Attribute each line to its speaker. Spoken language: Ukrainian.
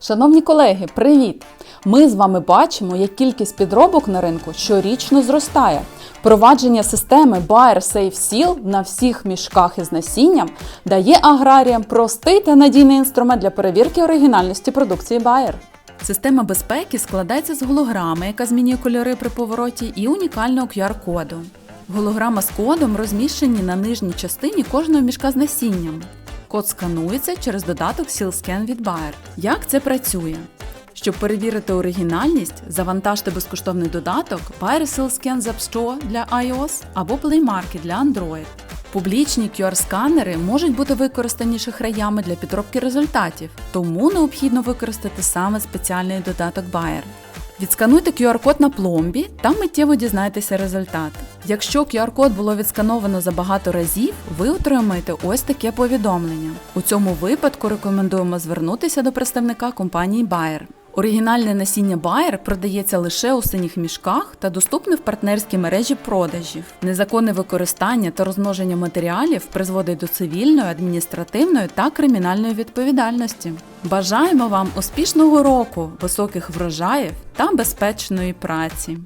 Speaker 1: Шановні колеги, привіт! Ми з вами бачимо, як кількість підробок на ринку щорічно зростає. Впровадження системи Buyer Safe Seal на всіх мішках із насінням дає аграріям простий та надійний інструмент для перевірки оригінальності продукції Bayer. Система безпеки складається з голограми, яка змінює кольори при повороті, і унікального QR-коду. Голограма з кодом розміщені на нижній частині кожного мішка з насінням. Код сканується через додаток SealScan від Bayer. Як це працює? Щоб перевірити оригінальність, завантажте безкоштовний додаток Bayer SealScan з App Store для iOS або Play Market для Android. Публічні QR-сканери можуть бути використані шахраями для підробки результатів, тому необхідно використати саме спеціальний додаток Bayer. Відскануйте QR-код на пломбі та миттєво дізнаєтеся результат. Якщо QR-код було відскановано за багато разів, ви отримаєте ось таке повідомлення. У цьому випадку рекомендуємо звернутися до представника компанії Bayer. Оригінальне насіння Bayer продається лише у синіх мішках та доступне в партнерській мережі продажів. Незаконне використання та розмноження матеріалів призводить до цивільної, адміністративної та кримінальної відповідальності. Бажаємо вам успішного року, високих врожаїв та безпечної праці!